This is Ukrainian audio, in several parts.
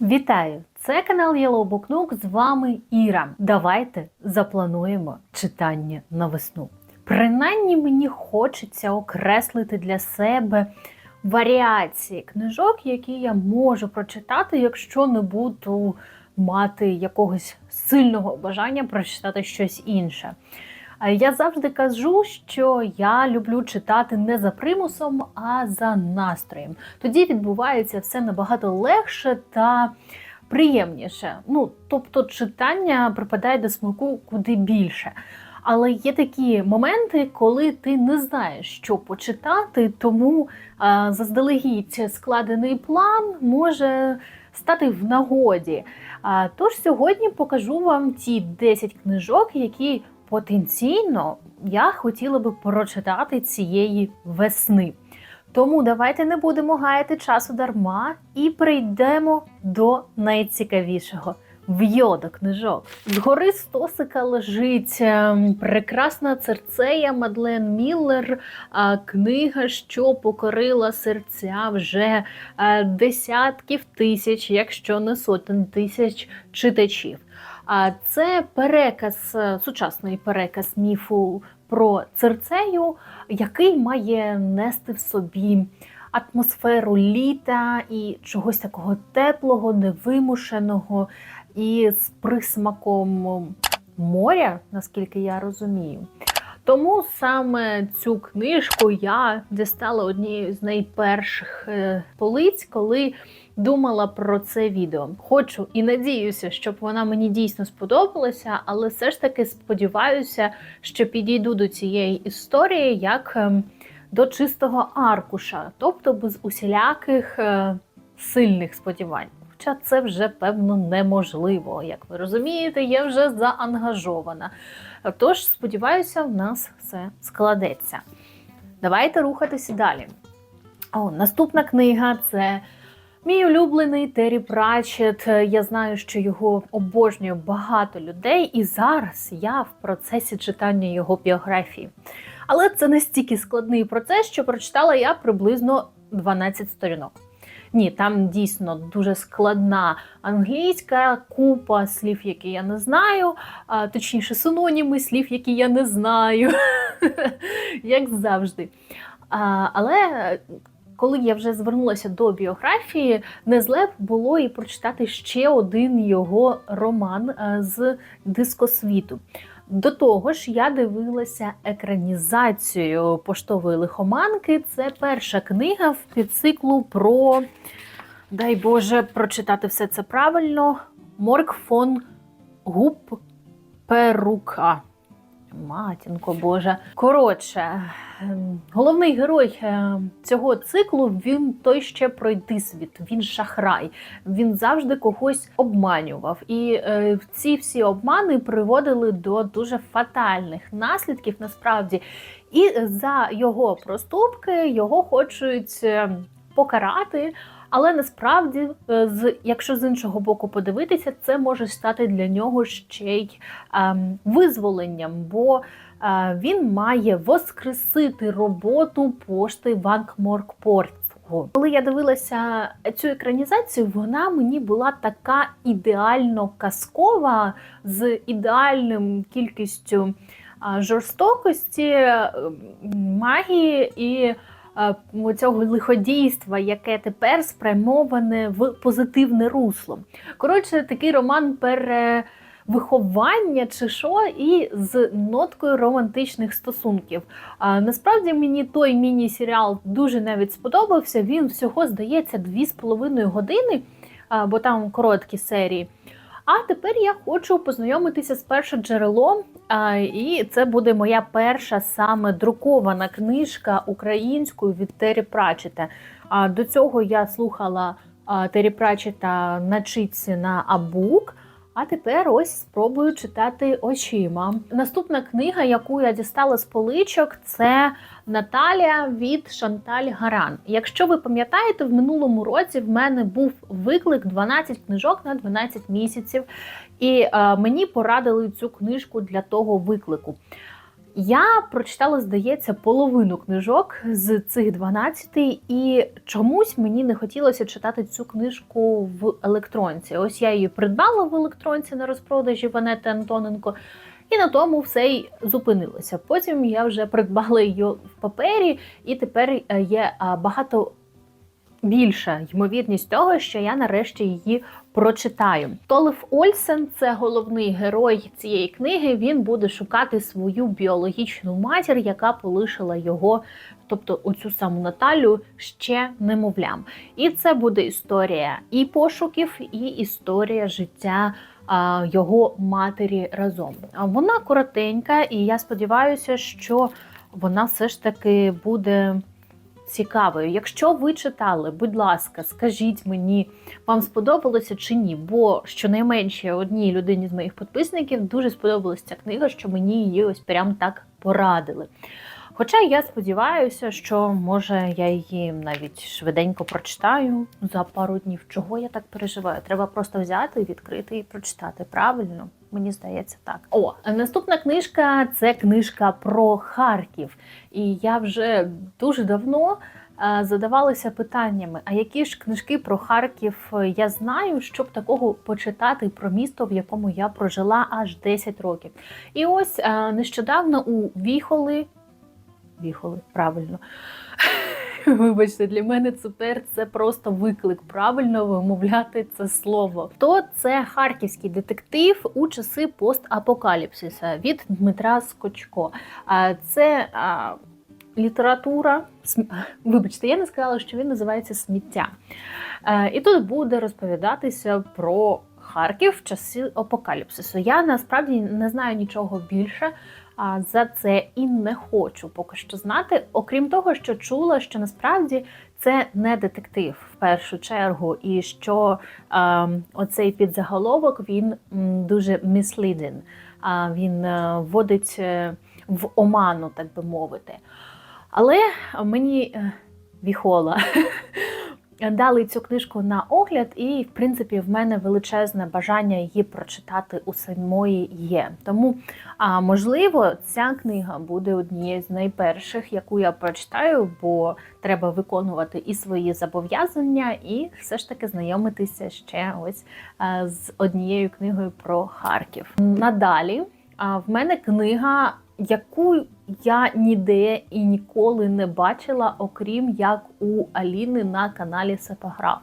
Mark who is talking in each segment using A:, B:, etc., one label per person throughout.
A: Вітаю! Це канал Yellow Book Nook, з вами Іра. Давайте заплануємо читання на весну. Принаймні мені хочеться окреслити для себе варіації книжок, які я можу прочитати, якщо не буду мати якогось сильного бажання прочитати щось інше. Е, Я завжди кажу, що я люблю читати не за примусом, а за настроєм. Тоді відбувається все набагато легше та приємніше. Ну, тобто, читання припадає до смаку куди більше. Але є такі моменти, коли ти не знаєш, що почитати, тому а, заздалегідь складений план може стати в нагоді. А, тож сьогодні покажу вам ті 10 книжок, які потенційно я хотіла би прочитати цієї весни. Тому давайте не будемо гаяти часу дарма і прийдемо до найцікавішого. В'йо до книжок. Згори стосика лежить ем, прекрасна церцея Мадлен Міллер, книга, що покорила серця вже е, десятків тисяч, якщо не сотень тисяч читачів. А це переказ, е, сучасний переказ міфу про церцею, який має нести в собі атмосферу літа і чогось такого теплого, невимушеного і з присмаком моря, наскільки я розумію. Тому саме цю книжку я дістала однією з найперших е, полиць, коли думала про це відео. Хочу і надіюся, щоб вона мені дійсно сподобалася, але все ж таки сподіваюся, що підійду до цієї історії як ем, до чистого аркуша, тобто без усіляких е, сильних сподівань. Хоча це вже певно неможливо. Як ви розумієте, я вже заангажована. Тож, сподіваюся, в нас все складеться. Давайте рухатися далі. О, наступна книга це мій улюблений Террі Пратчет. Я знаю, що його обожнює багато людей, і зараз я в процесі читання його біографії. Але це настільки складний процес, що прочитала я приблизно 12 сторінок. Ні, там дійсно дуже складна англійська купа слів, які я не знаю, а, точніше, синоніми слів, які я не знаю, як завжди. А, але коли я вже звернулася до біографії, не зле було і прочитати ще один його роман з дискосвіту. До того ж, я дивилася екранізацію поштової лихоманки. Це перша книга в підциклу про, дай Боже, прочитати все це правильно. Морк фон Гуп Перука. Матінко Боже. Коротше, ем, головний герой е, цього циклу він той ще пройди світ, він шахрай. Він завжди когось обманював. І е, ці всі обмани приводили до дуже фатальних наслідків насправді. І за його проступки його хочуть е, покарати. Але насправді, е, з якщо з іншого боку подивитися, це може стати для нього ще й ем, визволенням, бо е, він має воскресити роботу пошти в Анкморкпорту. Коли я дивилася цю екранізацію, вона мені була така ідеально казкова з ідеальним кількістю жорстокості, е, магії і е, цього лиходійства, яке тепер спрямоване в позитивне русло. Коротше, такий роман перевиховання чи що, і з ноткою романтичних стосунків. А, насправді мені той міні-серіал дуже навіть сподобався. Він всього здається 2,5 години, а, бо там короткі серії. А тепер я хочу познайомитися з першим джерелом, і це буде моя перша саме друкована книжка українською від Террі Прачета. До цього я слухала а, Террі на читці на Абук. А тепер ось спробую читати очима. Наступна книга, яку я дістала з поличок, це Наталія від Шанталь Гаран. Якщо ви пам'ятаєте, в минулому році в мене був виклик 12 книжок на 12 місяців, і е, мені порадили цю книжку для того виклику. Я прочитала, здається, половину книжок з цих 12, і чомусь мені не хотілося читати цю книжку в електронці. Ось я її придбала в електронці на розпродажі Ванети Антоненко. І на тому все й зупинилося. Потім я вже придбала її в папері, і тепер е, є багато більша ймовірність того, що я нарешті її прочитаю. Толеф Ольсен це головний герой цієї книги. Він буде шукати свою біологічну матір, яка полишила його, тобто оцю саму Наталю, ще немовлям. І це буде історія і пошуків, і історія життя. Його матері разом. Вона коротенька, і я сподіваюся, що вона все ж таки буде цікавою. Якщо ви читали, будь ласка, скажіть мені, вам сподобалося чи ні? Бо щонайменше одній людині з моїх підписників дуже сподобалася ця книга, що мені її ось прям так порадили. Хоча я сподіваюся, що може я її навіть швиденько прочитаю за пару днів. Чого я так переживаю? Треба просто взяти, відкрити і прочитати. Правильно? Мені здається, так. О, наступна книжка це книжка про Харків. І я вже дуже давно е, задавалася питаннями: а які ж книжки про Харків я знаю, щоб такого почитати про місто, в якому я прожила аж 10 років. І ось е, нещодавно у Віхоли. Віхоли, правильно. Вибачте, для мене тепер це просто виклик правильно вимовляти це слово. То це харківський детектив у часи постапокаліпсиса від Дмитра Скочко. А Це а, література. Вибачте, я не сказала, що він називається сміття. І тут буде розповідатися про Харків в часи апокаліпсису. Я насправді не знаю нічого більше. За це і не хочу поки що знати. Окрім того, що чула, що насправді це не детектив в першу чергу, і що е, оцей підзаголовок він дуже а він е, вводить е, в оману, так би мовити. Але мені е, віхола. Дали цю книжку на огляд, і в принципі в мене величезне бажання її прочитати у самої є. Тому, а можливо, ця книга буде однією з найперших, яку я прочитаю, бо треба виконувати і свої зобов'язання, і все ж таки знайомитися ще ось е, з однією книгою про Харків. Надалі в мене книга, яку я ніде і ніколи не бачила, окрім як у Аліни на каналі Сепаграф.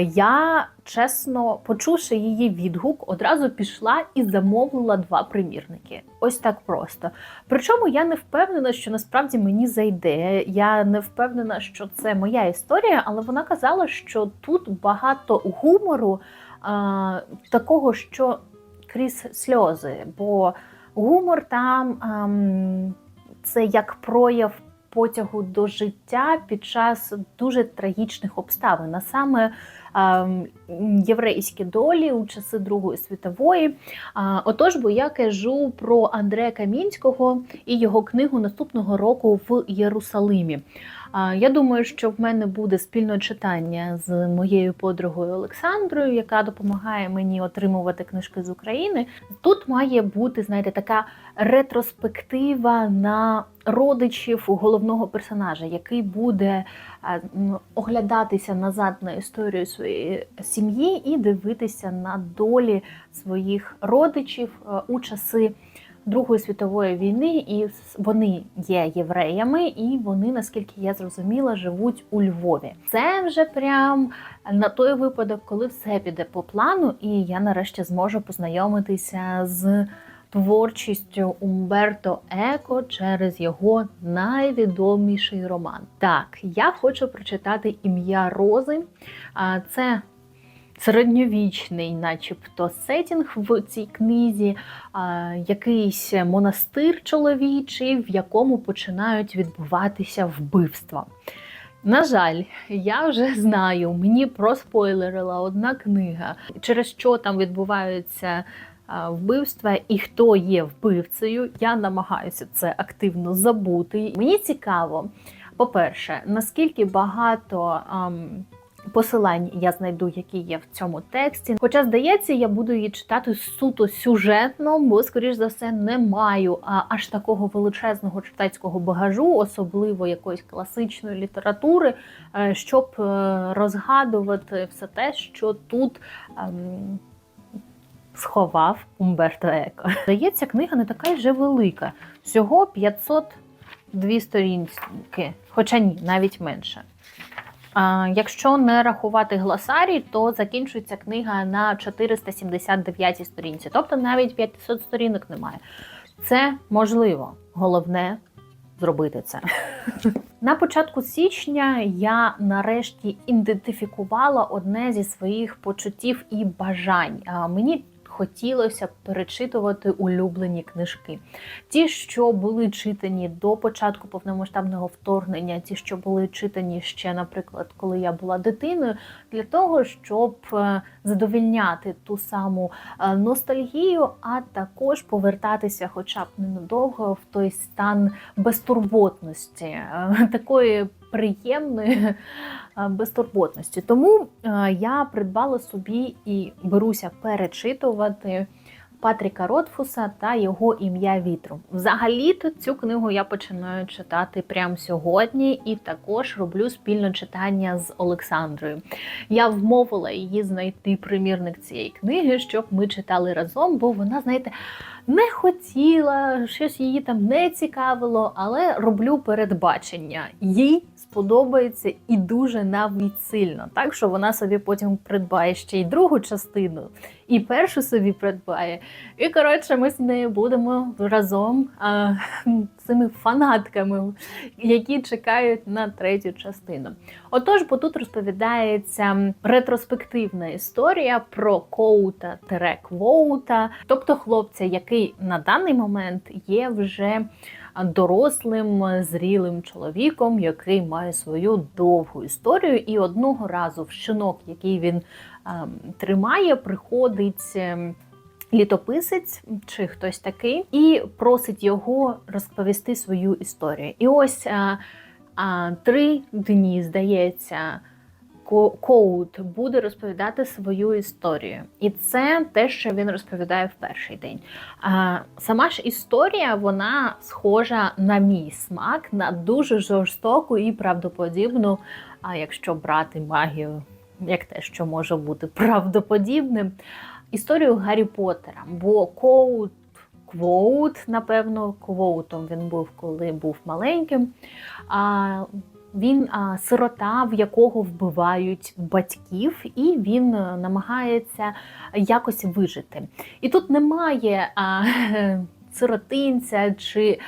A: Я чесно, почувши її відгук, одразу пішла і замовила два примірники. Ось так просто. Причому я не впевнена, що насправді мені зайде. Я не впевнена, що це моя історія, але вона казала, що тут багато гумору, а, такого, що крізь сльози. Бо гумор там ам, це як прояв потягу до життя під час дуже трагічних обставин, а саме ам, єврейські долі у часи Другої світової. А, Отож, бо я кажу про Андрея Камінського і його книгу наступного року в Єрусалимі. Я думаю, що в мене буде спільне читання з моєю подругою Олександрою, яка допомагає мені отримувати книжки з України. Тут має бути, знаєте, така ретроспектива на родичів головного персонажа, який буде е, оглядатися назад на історію своєї сім'ї і дивитися на долі своїх родичів е, у часи. Другої світової війни, і вони є євреями, і вони, наскільки я зрозуміла, живуть у Львові. Це вже прям на той випадок, коли все піде по плану, і я нарешті зможу познайомитися з творчістю Умберто Еко через його найвідоміший роман. Так, я хочу прочитати ім'я Рози. Це середньовічний, начебто, сетінг в цій книзі, а, якийсь монастир чоловічий, в якому починають відбуватися вбивства. На жаль, я вже знаю, мені проспойлерила одна книга, через що там відбуваються вбивства і хто є вбивцею. Я намагаюся це активно забути. Мені цікаво, по-перше, наскільки багато ам, Посилань я знайду, які є в цьому тексті. Хоча, здається, я буду її читати суто сюжетно, бо, скоріш за все, не маю аж такого величезного читацького багажу, особливо якоїсь класичної літератури, е, щоб е, розгадувати все те, що тут. ем, Сховав Умберто Еко. Здається, книга не така вже велика. Всього 502 сторінки, хоча ні, навіть менше. Якщо не рахувати гласарій, то закінчується книга на 479 сторінці, тобто навіть 500 сторінок немає. Це можливо. Головне зробити це. На початку січня я нарешті ідентифікувала одне зі своїх почуттів і бажань. Мені хотілося перечитувати улюблені книжки. Ті, що були читані до початку повномасштабного вторгнення, ті, що були читані ще, наприклад, коли я була дитиною, для того, щоб е, задовільняти ту саму е, ностальгію, а також повертатися, хоча б ненадовго, в той стан безтурботності, е, такої приємної е, безтурботності. Тому е, я придбала собі і беруся перечитувати. Патріка Ротфуса та його ім'я вітру. Взагалі-то цю книгу я починаю читати прямо сьогодні, і також роблю спільне читання з Олександрою. Я вмовила її знайти примірник цієї книги, щоб ми читали разом, бо вона, знаєте, не хотіла, щось її там не цікавило, але роблю передбачення. Їй сподобається і дуже навіть сильно. Так що вона собі потім придбає ще й другу частину, і першу собі придбає. І коротше, ми з нею будемо разом а, цими фанатками, які чекають на третю частину. Отож, бо тут розповідається ретроспективна історія про коута Квоута, тобто хлопця, який на даний момент є вже дорослим зрілим чоловіком, який має свою довгу історію. І одного разу в щенок, який він ем, тримає, приходить. ем, Літописець чи хтось такий, і просить його розповісти свою історію. І ось а, а, три дні, здається, Коут буде розповідати свою історію. І це те, що він розповідає в перший день. А, сама ж історія, вона схожа на мій смак, на дуже жорстоку і правдоподібну, а якщо брати магію, як те, що може бути правдоподібним історію Гаррі Поттера, бо Коут, Квоут, напевно, Квоутом він був, коли був маленьким. А, він а, сирота, в якого вбивають батьків, і він а, намагається якось вижити. І тут немає а, сиротинця чи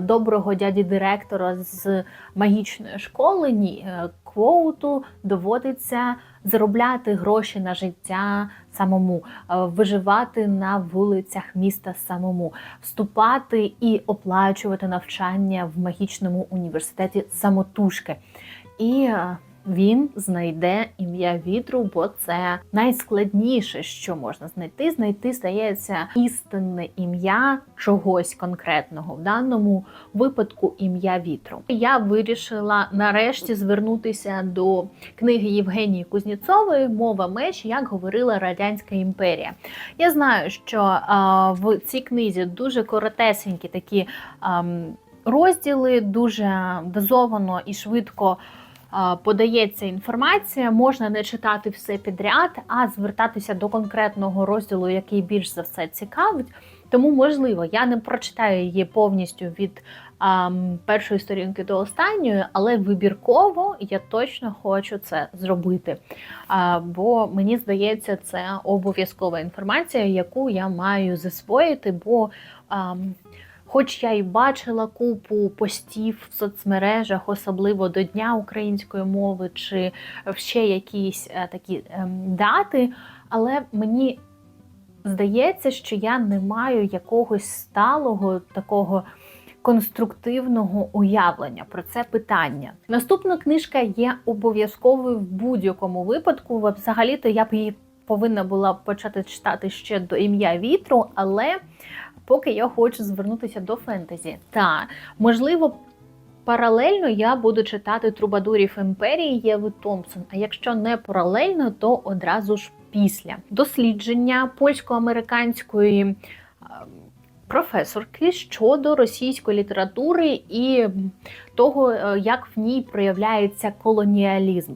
A: доброго дяді директора з магічної школи. Ні, Е, Квоуту доводиться заробляти гроші на життя самому, е, виживати на вулицях міста самому, вступати і оплачувати навчання в магічному університеті самотужки. І е, він знайде ім'я вітру, бо це найскладніше, що можна знайти. Знайти здається істинне ім'я чогось конкретного в даному випадку ім'я вітру. Я вирішила нарешті звернутися до книги Євгенії Кузнєцової Мова меч, як говорила Радянська імперія. Я знаю, що в цій книзі дуже коротесенькі такі. Розділи дуже дозовано і швидко подається інформація, можна не читати все підряд, а звертатися до конкретного розділу, який більш за все цікавить. Тому, можливо, я не прочитаю її повністю від а, першої сторінки до останньої, але вибірково я точно хочу це зробити. А, бо мені здається, це обов'язкова інформація, яку я маю засвоїти, бо. А, Хоч я й бачила купу постів в соцмережах, особливо до Дня української мови, чи ще якісь е, такі ем, дати, але мені здається, що я не маю якогось сталого такого. Конструктивного уявлення про це питання. Наступна книжка є обов'язковою в будь-якому випадку. Взагалі-то я б її повинна була почати читати ще до ім'я вітру, але поки я хочу звернутися до фентезі. Та можливо, Паралельно я буду читати Трубадурів імперії Єви Томпсон. А якщо не паралельно, то одразу ж після дослідження польсько-американської е, професорки щодо російської літератури і того, е, як в ній проявляється колоніалізм.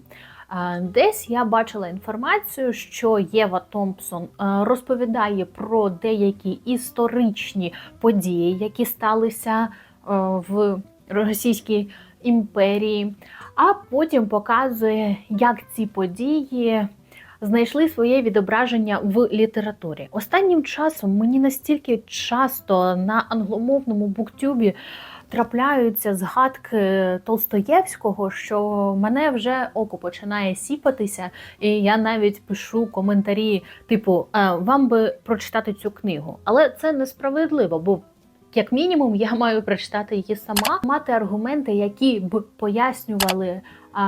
A: Десь я бачила інформацію, що Єва Томпсон е, розповідає про деякі історичні події, які сталися е, в Російській імперії, а потім показує, як ці події знайшли своє відображення в літературі. Останнім часом мені настільки часто на англомовному буктюбі трапляються згадки Толстоєвського, що мене вже око починає сіпатися, і я навіть пишу коментарі, типу, «Е, вам би прочитати цю книгу. Але це несправедливо, бо як мінімум я маю прочитати її сама, мати аргументи, які б пояснювали,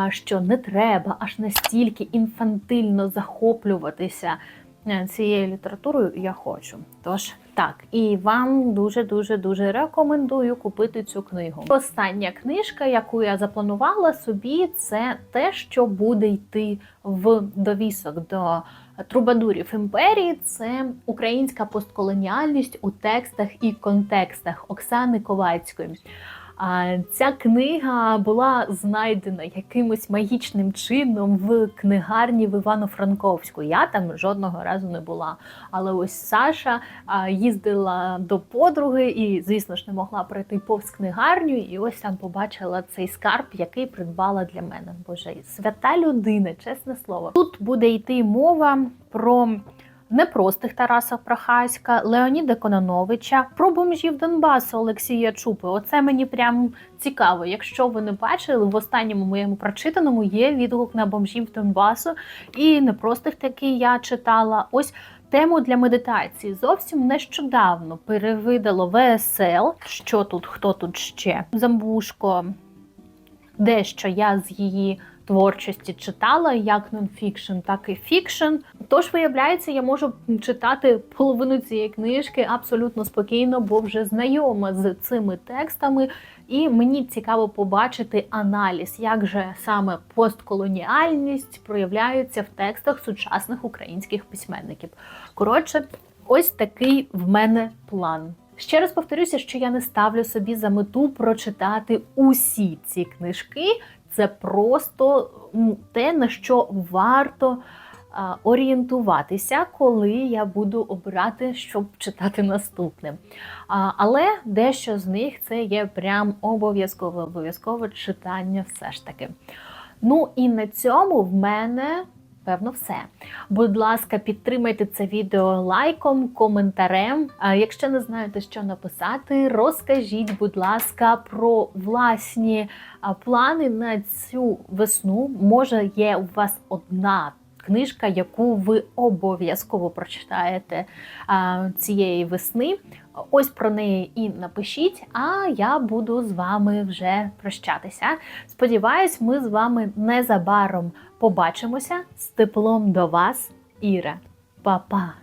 A: що не треба аж настільки інфантильно захоплюватися е, цією літературою. Я хочу. Тож так, і вам дуже дуже дуже рекомендую купити цю книгу. Остання книжка, яку я запланувала собі, це те, що буде йти в довісок до Трубадурів імперії це українська постколоніальність у текстах і контекстах Оксани Ковацької. Ця книга була знайдена якимось магічним чином в книгарні в Івано-Франковську. Я там жодного разу не була. Але ось Саша їздила до подруги і, звісно ж, не могла пройти повз книгарню. І ось там побачила цей скарб, який придбала для мене. Боже, свята людина, чесне слово. Тут буде йти мова про непростих Тараса Прохаська, Леоніда Кононовича, про бомжів Донбасу Олексія Чупи. Оце мені прям цікаво. Якщо ви не бачили, в останньому моєму прочитаному є відгук на бомжів Донбасу, і непростих такий я читала. Ось. Тему для медитації зовсім нещодавно перевидало ВСЛ. Що тут, хто тут ще? Замбушко. Дещо я з її творчості читала, як нонфікшн, так і фікшн. Тож, виявляється, я можу читати половину цієї книжки абсолютно спокійно, бо вже знайома з цими текстами, і мені цікаво побачити аналіз, як же саме постколоніальність проявляється в текстах сучасних українських письменників. Коротше, ось такий в мене план. Ще раз повторюся, що я не ставлю собі за мету прочитати усі ці книжки. Це просто те, на що варто а, орієнтуватися, коли я буду обирати, щоб читати наступне. Але дещо з них це є прям обов'язкове обов'язкове читання все ж таки. Ну і на цьому в мене. Певно, все. Будь ласка, підтримайте це відео лайком, коментарем. А якщо не знаєте, що написати, розкажіть, будь ласка, про власні плани на цю весну. Може, є у вас одна книжка, яку ви обов'язково прочитаєте а, цієї весни. Ось про неї і напишіть, а я буду з вами вже прощатися. Сподіваюсь, ми з вами незабаром побачимося з теплом до вас, Іра. Па-па!